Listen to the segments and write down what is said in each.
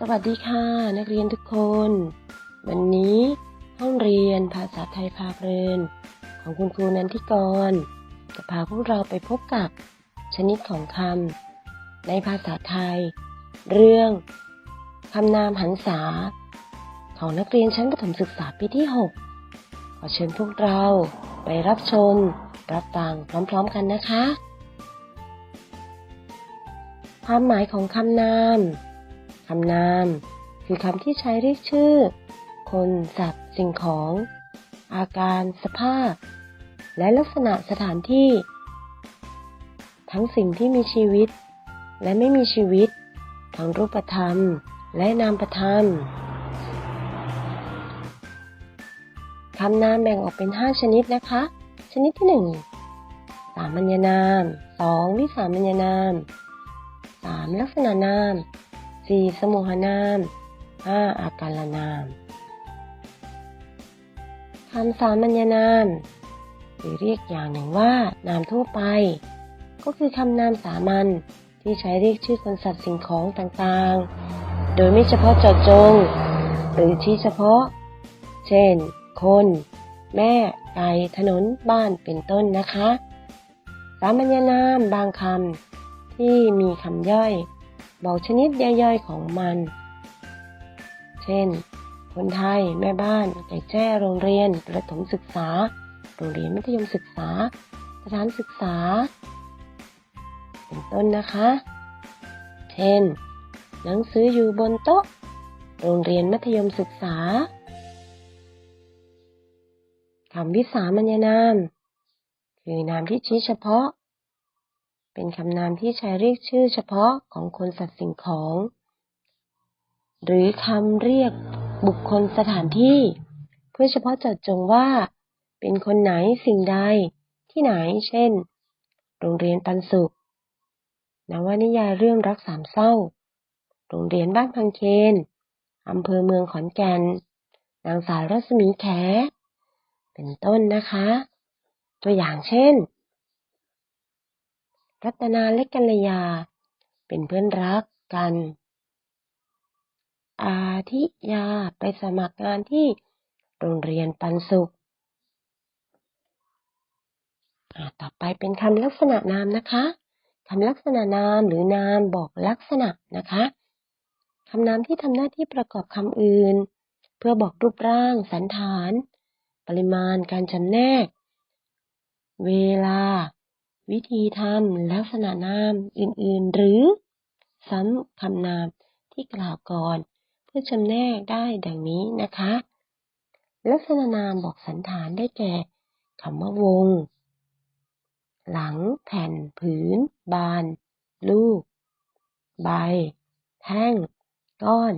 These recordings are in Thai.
สวัสดีค่ะ นักเรียนทุกคน วันนี้ห้องเรียนภาษาไทยพาเพลิน ของคุณครูนันทิกร จะพาพวกเราไปพบกับชนิดของคำในภาษาไทย เรื่องคำนามหันษา ของนักเรียนชั้นประถมศึกษาปีที่ 6 ขอเชิญพวกเราไปรับชม รับฟังพร้อมๆกันนะคะ ความหมายของคำนาม คำนาม คือคำที่ใช้เรียกชื่อ คนสัตว์สิ่งของ อาการสภาพ และลักษณะสถานที่ ทั้งสิ่งที่มีชีวิต และไม่มีชีวิต ทั้งรูปธรรม และนามธรรมคำนามแบ่งออกเป็น 5 ชนิดนะคะ ชนิดที่ 1 สามัญนาม 2. วิสามัญนาม 3. ลักษณะนาม 4. สมุหนาม 5. อาการนามคำสามัญนาม หรือเรียกอย่างหนึ่งว่านามทั่วไป ก็คือคำนามสามัญที่ใช้เรียกชื่อคนสัตว์สิ่งของต่างๆ โดยไม่เฉพาะเจาะจง หรือชี้เฉพาะ เช่น คน แม่ ไก่ ถนน บ้าน เป็นต้นนะคะ สามัญนามบางคำที่มีคำย่อย บอกชนิดย่อยๆของมัน เช่น คนไทย แม่บ้าน ไก่แจ้โรงเรียน ประถมศึกษา โรงเรียนมัธยมศึกษา สถานศึกษา เป็นต้นนะคะ เช่น หนังสืออยู่บนโต๊ะ โรงเรียนมัธยมศึกษาคำวิสามัญนาม คือนามที่ชี้เฉพาะ เป็นคำนามที่ใช้เรียกชื่อเฉพาะของคนสัตว์สิ่งของ หรือคำเรียกบุคคลสถานที่ เพื่อเฉพาะเจาะจงว่า เป็นคนไหนสิ่งใด ที่ไหน เช่น โรงเรียนปันสุขนวนิยายเรื่องรักสามเศร้า โรงเรียนบ้านพังเคนอำเภอเมืองขอนแก่น นางสาวรัศมีแข เป็นต้นนะคะ ตัวอย่างเช่น รัตนาและกัลยา เป็นเพื่อนรักกัน อาทิยาไปสมัครงานที่โรงเรียนปันสุข ต่อไปเป็นคำลักษณะนามนะคะคำลักษณะนามหรือนามบอกลักษณะนะคะคำนามที่ทำหน้าที่ประกอบคำอื่น เพื่อบอกรูปร่าง สันฐาน ปริมาณ การจำแนก เวลา วิธีทำลักษณะนามอื่นๆ หรือ ซ้ำคำนามที่กล่าวก่อน เพื่อจำแนกได้ดังนี้นะคะ ลักษณะนามบอกสันฐานได้แก่คำว่าวง หลัง แผ่น ผืน บาน ลูก ใบ แท่ง ก้อน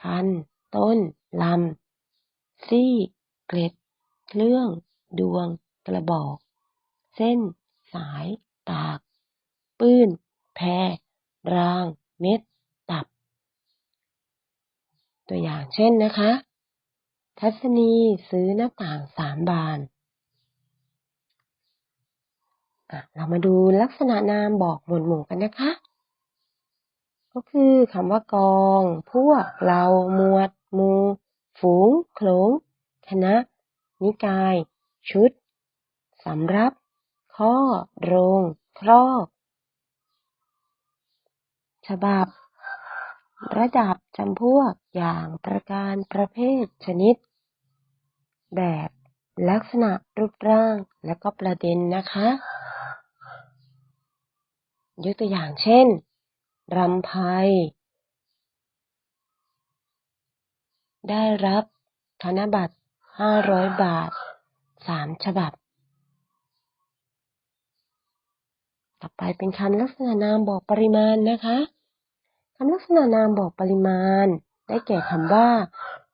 คัน ต้น ลำ ซี่ เกล็ด เครื่อง ดวง กระบอก เส้น สายตาก ปื้น แพรราง เม็ด ตับ ตัวอย่างเช่นนะคะ ทัศนีซื้อหน้าต่างสามบานเรามาดูลักษณะนามบอกหมวดหมู่กันนะคะ ก็คือคำว่ากอง พวก เราหมวดหมู่ ฝูง โขลง คณะ นิกาย ชุด สำรับ ข้อ โรง ครอบ ฉบับ ระดับจำพวกอย่างประการประเภทชนิด แบบ ลักษณะรูปร่างและก็ประเด็นนะคะ ยกตัวอย่างเช่นรำไพได้รับธนบัตร 500 บาท 3 ฉบับ ต่อไปเป็นคำลักษณะนามบอกปริมาณนะคะคำลักษณะนามบอกปริมาณ ได้แก่คำว่า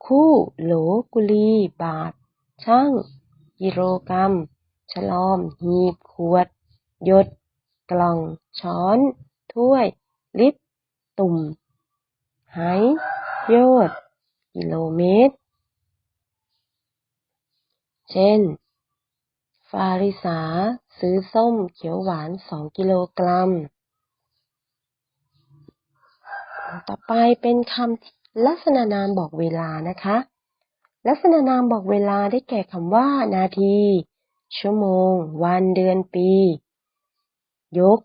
คู่ โหล กุลี บาท ช่างกิโลกรัม ฉลอม หีบ ขวด ยด กล่อง ช้อน ถ้วย ลิตร ตุ่ม ไหโยด กิโลเมตร เช่น ฟาริสา ซื้อส้มเขียวหวาน2กิโลกรัม ต่อไปเป็นคำลักษณะนามบอกเวลานะคะ ลักษณะนามบอกเวลาได้แก่คำว่า นาที ชั่วโมง วันเดือนปี ยก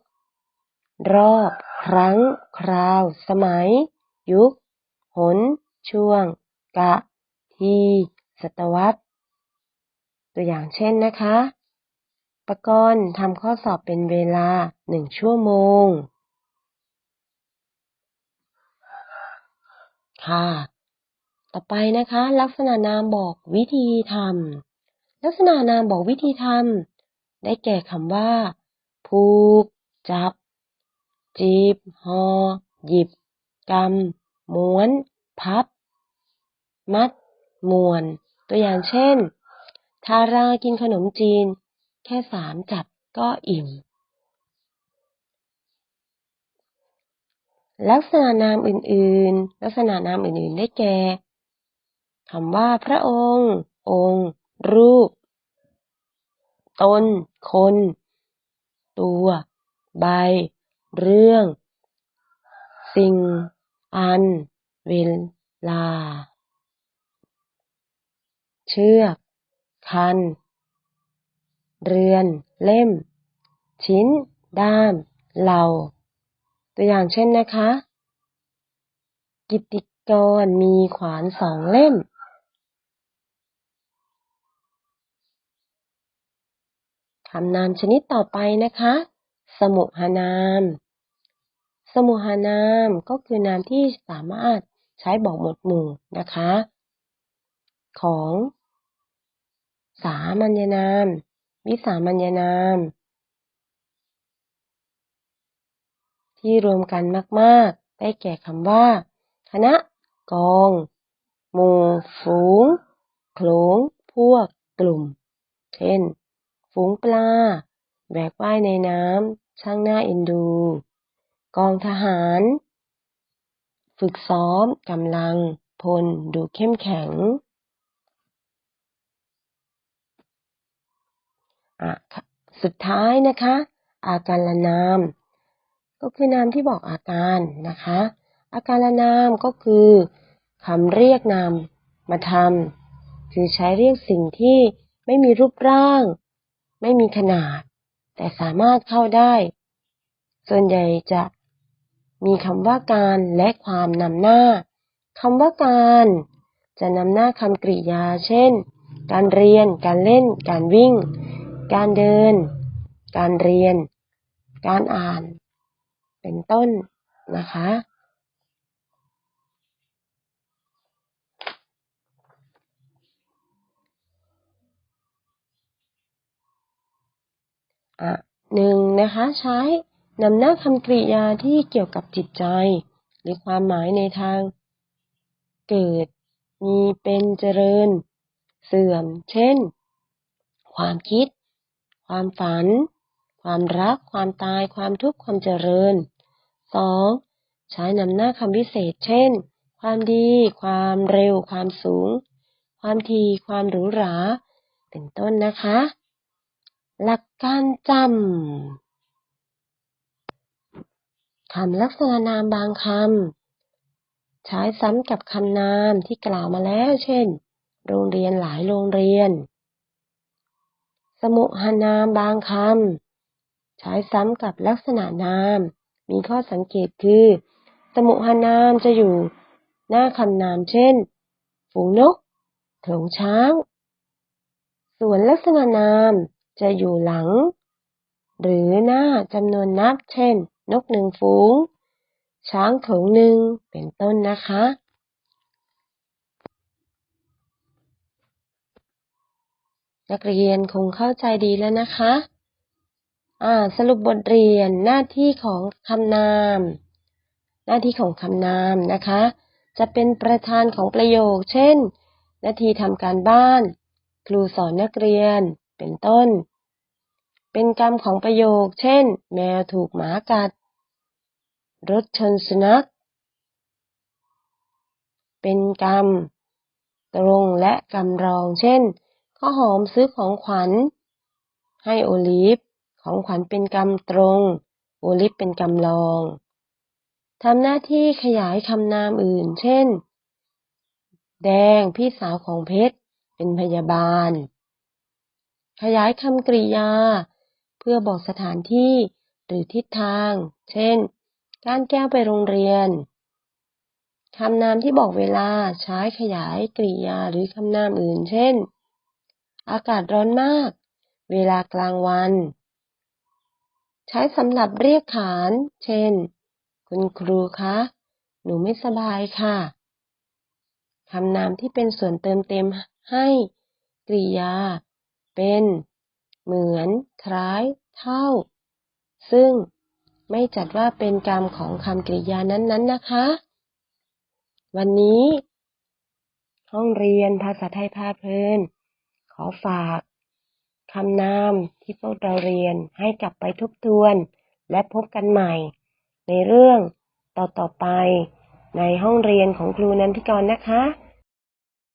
รอบ ครั้ง คราว สมัย ยุค หน ช่วง กะ ที ศตวรรษ ตัวอย่างเช่นนะคะปกรณ์ทำข้อสอบเป็นเวลาหนึ่งชั่วโมง ค่ะ ต่อไปนะคะ ลักษณะนามบอกวิธีทำลักษณะนามบอกวิธีทำได้แก่คำว่า ผูก จับ จีบห่อหยิบกำม้วน พับ มัดมวน ตัวอย่างเช่น ทารากินขนมจีน แค่สามจับก็อิ่ม ลักษณะนามอื่นๆ ลักษณะนามอื่นๆ ได้แก่คำว่าพระองค์ องค์ รูป ตน คน ตัว ใบ เรื่อง สิ่ง อัน เวลา เชือก คัน เรือน เล่ม ชิ้น ด้าม เหล่า ตัวอย่างเช่นนะคะ กิตติกรมีขวานสองเล่มคำนามชนิดต่อไปนะคะ สมุหานาม สมุหานามก็คือนามที่สามารถใช้บอกหมวดหมู่นะคะ ของ สามัญนาม วิสามัญนาม ที่รวมกันมากๆ ได้แก่คำว่า คณะ กอง หมู่ ฝูงโขลง พวก กลุ่ม เช่น ฝูงปลาแหวกว่ายในน้ำ ช่างหน่าเอ็นดู กองทหาร ฝึกซ้อมกำลัง พล ดูเข้มแข็ง อะค่ะ สุดท้ายนะคะ อาการละนาม ก็คือนามที่บอกอาการนะคะ อาการละนามก็คือคำเรียกนามมาทำคือใช้เรียกสิ่งที่ไม่มีรูปร่าง ไม่มีขนาด แต่สามารถเข้าได้ ส่วนใหญ่จะมีคำว่าการและความนำหน้าคำว่าการ จะนำหน้าคำกริยา เช่น การเรียน การเล่น การวิ่ง การเดิน การเรียน การอ่าน เป็นต้นนะคะ อะหนึ่งนะคะใช้นำหน้าคำกริยาที่เกี่ยวกับจิตใจ หรือความหมายในทาง เกิด มีเป็นเจริญ เสื่อม เช่น ความคิด ความฝัน ความรัก ความตาย ความทุกข์ ความเจริญสองใช้นำหน้าคำวิเศษ เช่น ความดี ความเร็ว ความสูง ความทีความหรูหรา เป็นต้นนะคะ หลักการจำคำลักษณะนามบางคำใช้ซ้ำกับคำนามที่กล่าวมาแล้ว เช่น โรงเรียนหลายโรงเรียน สมุหานามบางคำใช้ซ้ำกับลักษณะนาม มีข้อสังเกตคือ สมุหานามจะอยู่หน้าคำนามเช่น ฝูงนกโขลงช้าง ส่วนลักษณะนามจะอยู่หลัง หรือหน้าจำนวนนับ เช่น นกหนึ่งฝูง ช้างโขลงหนึ่งเป็นต้นนะคะ นักเรียนคงเข้าใจดีแล้วนะคะอ่าสรุปบทเรียนหน้าที่ของคำนาม หน้าที่ของคำนามนะคะ จะเป็นประธานของประโยค เช่น นาทีทำการบ้าน ครูสอนนักเรียน เป็นต้น เป็นกรรมของประโยค เช่น แมวถูกหมากัด รถชนสุนัข เป็นกรรม ตรงและกรรมรอง เช่น ข้าวหอมซื้อของขวัญ ให้โอลิฟ ของขวัญเป็นกรรมตรง โอลิฟเป็นกรรมรองทำหน้าที่ขยายคำนามอื่น เช่น แดงพี่สาวของเพชร เป็นพยาบาล ขยายคำกริยา เพื่อบอกสถานที่หรือทิศทาง เช่น การแก้วไปโรงเรียนคำนามที่บอกเวลาใช้ขยายกริยาหรือคำนามอื่น เช่น อากาศร้อนมาก เวลากลางวัน ใช้สำหรับเรียกขาน เช่น คุณครูคะ หนูไม่สบายค่ะ คำนามที่เป็นส่วนเติมเต็มให้กริยา เป็น เหมือน คล้าย เท่า ซึ่งไม่จัดว่าเป็นกรรมของคำกริยานั้นๆนะคะ วันนี้ ห้องเรียนภาษาไทยพาเพลิน อฝากคำนามที่พวกเราเรียนให้กลับไปทบทวน และพบกันใหม่ ในเรื่องต่อๆไปในห้องเรียนของครูนันทิกรนะคะ